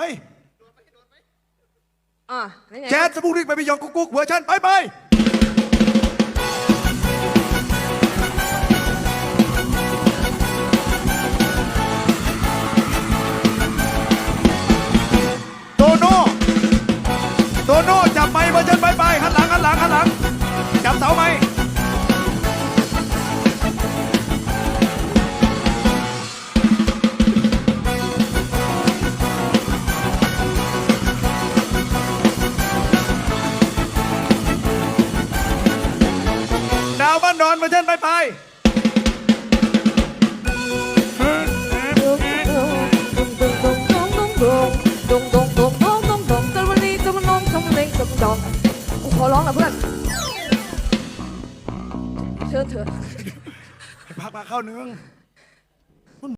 เฮ้ยอะนั่งแจ๊สสปูนิกไปไปยองกุ๊กกุ๊กเวอร์ชันไปไปโตโน่โตโน่จับไมค์เวอร์ชัน บ้านดอนเวอร์ชันไปไปดงดงดงดงดงดงดงตะวันนี้ตะวันนงตะวันเล็งตะวันดองขอร้องนะเพื่อน เชิญเถอะพักมาเข้านึง